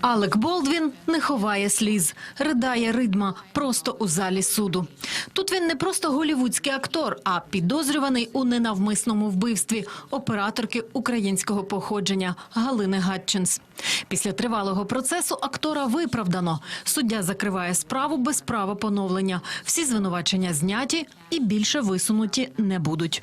Алек Болдвін не ховає сліз, ридає ридма просто у залі суду. Тут він не просто голівудський актор, а підозрюваний у ненавмисному вбивстві операторки українського походження Галини Гатчинс. Після тривалого процесу актора виправдано. Суддя закриває справу без права поновлення. Всі звинувачення зняті і більше висунуті не будуть.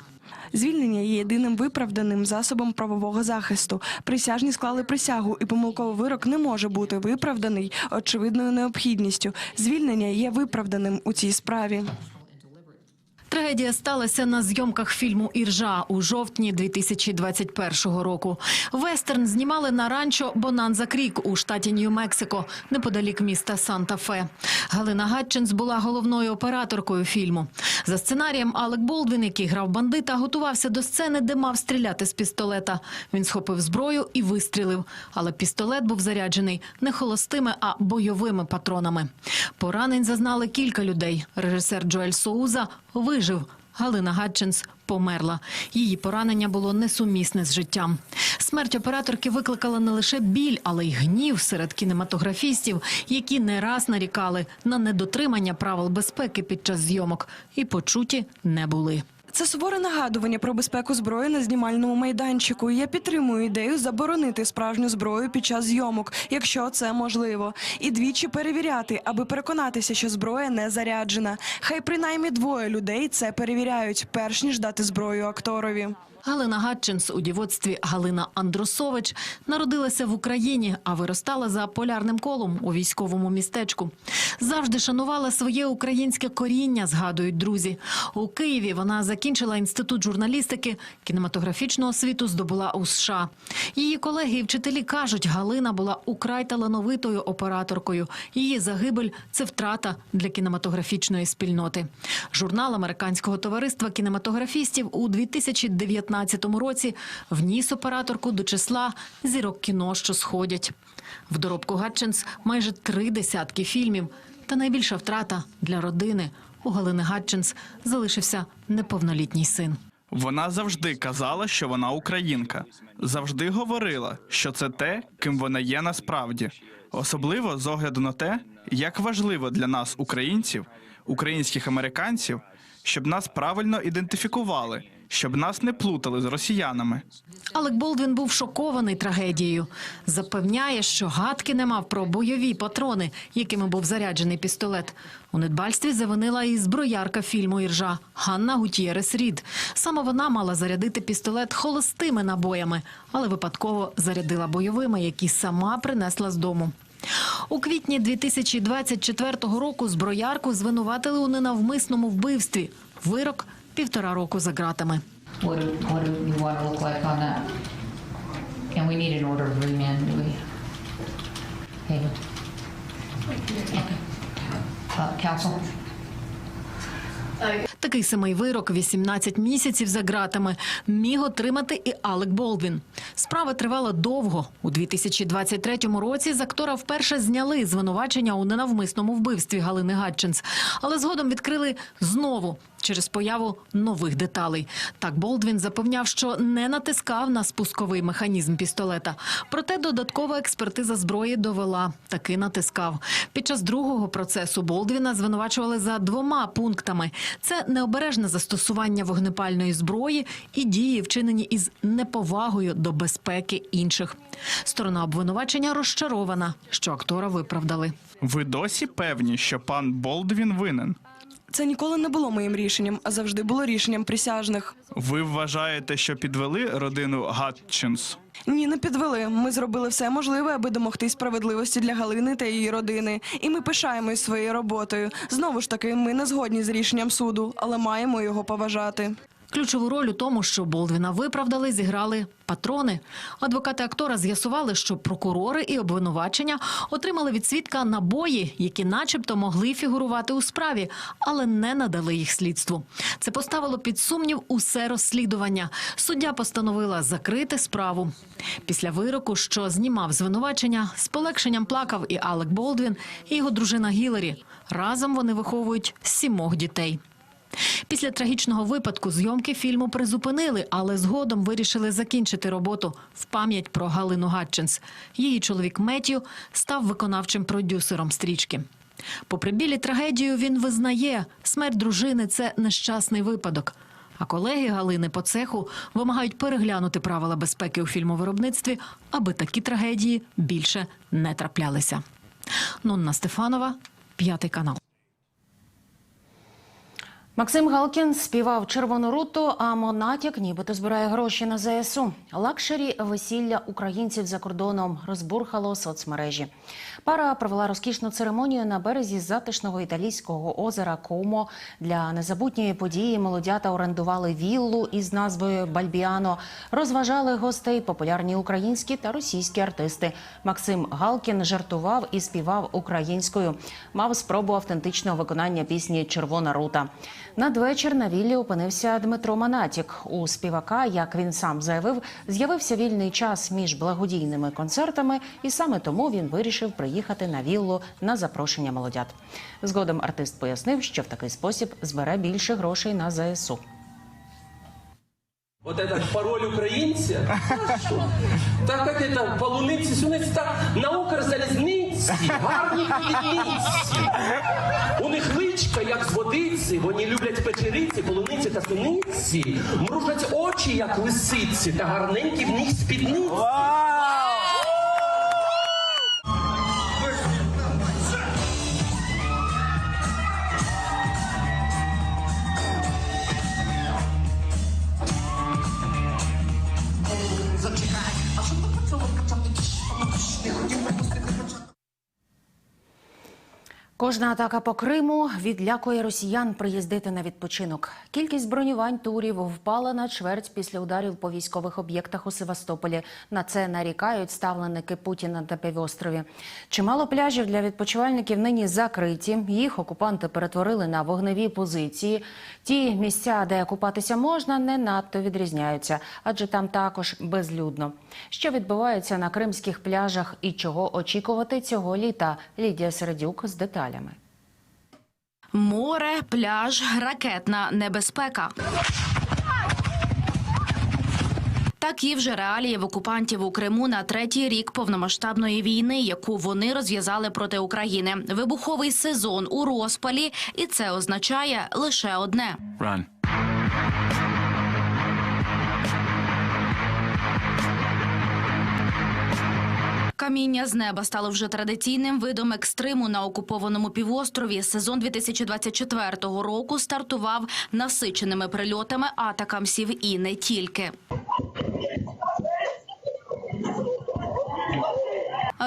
Звільнення є єдиним виправданим засобом правового захисту. Присяжні склали присягу, і помилковий вирок не може бути виправданий очевидною необхідністю. Звільнення є виправданим у цій справі. Трагедія сталася на зйомках фільму Іржа у жовтні 2021 року. Вестерн знімали на ранчо Бонанза Крік у штаті Нью-Мексико, неподалік міста Санта-Фе. Галина Гатчинс була головною операторкою фільму. За сценарієм Алек Болдвін, який грав бандита, готувався до сцени, де мав стріляти з пістолета. Він схопив зброю і вистрілив. Але пістолет був заряджений не холостими, а бойовими патронами. Поранень зазнали кілька людей. Режисер Джоель Соуза вижив. Галина Гатчинс померла. Її поранення було несумісне з життям. Смерть операторки викликала не лише біль, але й гнів серед кінематографістів, які не раз нарікали на недотримання правил безпеки під час зйомок і почуті не були. Це суворе нагадування про безпеку зброї на знімальному майданчику. Я підтримую ідею заборонити справжню зброю під час зйомок, якщо це можливо, і двічі перевіряти, аби переконатися, що зброя не заряджена. Хай принаймні двоє людей це перевіряють, перш ніж дати зброю акторові. Галина Гатчинс у дівоцтві Галина Андросович народилася в Україні, а виростала за полярним колом у військовому містечку. Завжди шанувала своє українське коріння, згадують друзі. У Києві вона закінчила інститут журналістики, кінематографічну освіту здобула у США. Її колеги і вчителі кажуть, Галина була украй талановитою операторкою. Її загибель це втрата для кінематографічної спільноти. Журнал американського товариства кінематографістів у 2019 році вніс операторку до числа зірок кіно, що сходять. В доробку Гатчинс майже три десятки фільмів. Та найбільша втрата для родини. У Галини Гатчинс залишився неповнолітній син. Вона завжди казала, що вона українка, завжди говорила, що це те, ким вона є насправді, особливо з огляду на те, як важливо для нас, українців, українських американців, щоб нас правильно ідентифікували, щоб нас не плутали з росіянами. Алек Болдвін був шокований трагедією. Запевняє, що гадки не мав про бойові патрони, якими був заряджений пістолет. У недбальстві завинила і зброярка фільму Іржа Ганна Гутєрес Рід. Саме вона мала зарядити пістолет холостими набоями, але випадково зарядила бойовими, які сама принесла з дому. У квітні 2024 року зброярку звинуватили у ненавмисному вбивстві. Вирок півтора року за ґратами. Uh? Такий самий вирок 18 місяців за ґратами міг отримати і Алек Болдвін. Справа тривала довго. У 2023 році з актора вперше зняли звинувачення у ненавмисному вбивстві Галини Гатчинс, але згодом відкрили знову через появу нових деталей. Так Болдвін запевняв, що не натискав на спусковий механізм пістолета. Проте додаткова експертиза зброї довела таки натискав. Під час другого процесу Болдвіна звинувачували за двома пунктами: це необережне застосування вогнепальної зброї і дії, вчинені із неповагою до безпеки інших. Сторона обвинувачення розчарована, що актора виправдали. Ви досі певні, що пан Болдвін винен? Це ніколи не було моїм рішенням, а завжди було рішенням присяжних. Ви вважаєте, що підвели родину Гатчинс? Ні, не підвели. Ми зробили все можливе, аби домогти справедливості для Галини та її родини. І ми пишаємось своєю роботою. Знову ж таки, ми не згодні з рішенням суду, але маємо його поважати. Ключову роль у тому, що Болдвіна виправдали, зіграли патрони. Адвокати актора з'ясували, що прокурори і обвинувачення отримали від свідка набої, які, начебто, могли фігурувати у справі, але не надали їх слідству. Це поставило під сумнів усе розслідування. Суддя постановила закрити справу. Після вироку, що знімав звинувачення, з полегшенням плакав і Алек Болдвін, і його дружина Гіларі. Разом вони виховують сімох дітей. Після трагічного випадку зйомки фільму призупинили, але згодом вирішили закінчити роботу в пам'ять про Галину Гатчинс. Її чоловік Меттю став виконавчим продюсером стрічки. Попри білі трагедію, він визнає, смерть дружини це нещасний випадок. А колеги Галини по цеху вимагають переглянути правила безпеки у фільмовиробництві, аби такі трагедії більше не траплялися. Нонна Стефанова, п'ятий канал. Максим Галкін співав червону руту, а Монатік нібито збирає гроші на ЗСУ. Лакшері весілля українців за кордоном розбурхало соцмережі. Пара провела розкішну церемонію на березі затишного італійського озера Комо. Для незабутньої події молодята орендували віллу із назвою Бальбіано. Розважали гостей популярні українські та російські артисти. Максим Галкін жартував і співав українською. Мав спробу автентичного виконання пісні Червона рута. Надвечір на віллі опинився Дмитро Манатік. У співака, як він сам заявив, з'явився вільний час між благодійними концертами, і саме тому він вирішив приїхати на віллу на запрошення молодят. Згодом артист пояснив, що в такий спосіб збере більше грошей на ЗСУ. Вот этот пароль українця? Так як это полуниці, суниці, так на Укрзалізниці, гарні полуниці. У них личка, як з водиці, вони люблять печериці, полуниці та суниці, мружать очі, як лисиці, та гарненькі в них спідниці. Кожна атака по Криму відлякує росіян приїздити на відпочинок. Кількість бронювань турів впала на чверть після ударів по військових об'єктах у Севастополі. На це нарікають ставленики Путіна та півострові. Чимало пляжів для відпочивальників нині закриті. Їх окупанти перетворили на вогневі позиції. Ті місця, де купатися можна, не надто відрізняються, адже там також безлюдно. Що відбувається на кримських пляжах і чого очікувати цього літа? Лідія Середюк з деталями. Море, пляж, ракетна небезпека. Такі вже реалії в окупантів у Криму на третій рік повномасштабної війни, яку вони розв'язали проти України. Вибуховий сезон у розпалі, і це означає лише одне: Run. Каміння з неба стало вже традиційним видом екстриму на окупованому півострові. Сезон 2024 року стартував насиченими прильотами атакамсів і не тільки.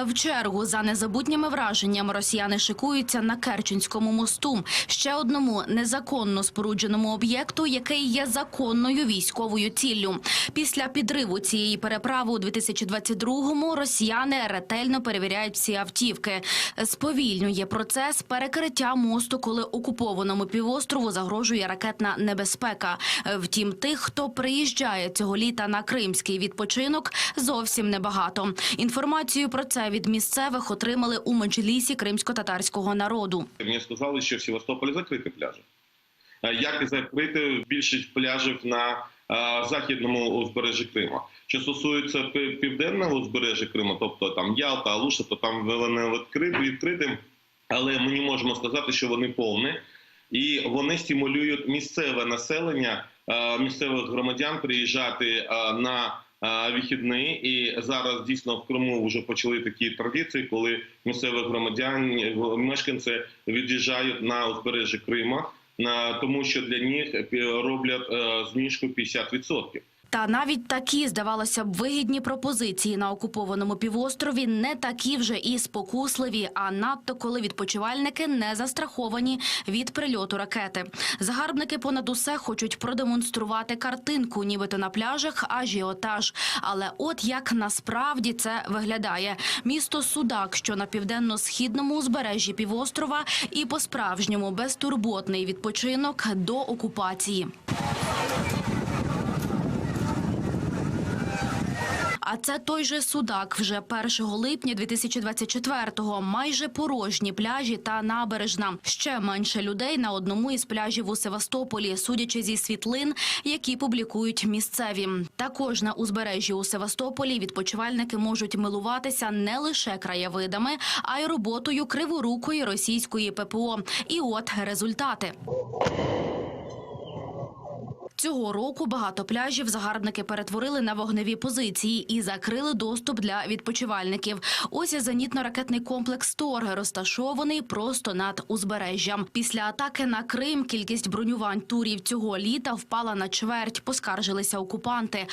В чергу за незабутніми враженнями росіяни шикуються на Керченському мосту, ще одному незаконно спорудженому об'єкту, який є законною військовою ціллю. Після підриву цієї переправи у 2022-му росіяни ретельно перевіряють всі автівки. Сповільнює процес перекриття мосту, коли окупованому півострову загрожує ракетна небезпека. Втім, тих, хто приїжджає цього літа на кримський відпочинок, зовсім небагато. Інформацію про це від місцевих отримали у меджлісі кримсько-татарського народу. Мені сказали, що в Севастополі закриті пляжі. Е, Як і закрити більшість пляжів на е, західному узбережжі Криму. Що стосується південного узбережжя Криму, тобто там Ялта, Алуша, то там вони відкриті, але ми не можемо сказати, що вони повні. І вони стимулюють місцеве населення, е, місцевих громадян приїжджати на е, вихідні. І зараз дійсно в Криму вже почали такі традиції, коли місцеві громадяни, мешканці від'їжджають на узбережжя Крима, тому, що для них роблять е, знижку 50%. Та навіть такі, здавалося б, вигідні пропозиції на окупованому півострові не такі вже і спокусливі, а надто коли відпочивальники не застраховані від прильоту ракети. Загарбники понад усе хочуть продемонструвати картинку, нібито на пляжах ажіотаж. Але от як насправді це виглядає: місто Судак, що на південно-східному узбережжі півострова, і по-справжньому безтурботний відпочинок до окупації. А це той же Судак вже 1 липня 2024-го. Майже порожні пляжі та набережна. Ще менше людей на одному із пляжів у Севастополі, судячи зі світлин, які публікують місцеві. Також на узбережжі у Севастополі відпочивальники можуть милуватися не лише краєвидами, а й роботою криворукої російської ППО. І от результати. Цього року багато пляжів загарбники перетворили на вогневі позиції і закрили доступ для відпочивальників. Ось і зенітно-ракетний комплекс «Тор» розташований просто над узбережжям. Після атаки на Крим кількість бронювань турів цього літа впала на чверть. Поскаржилися окупанти.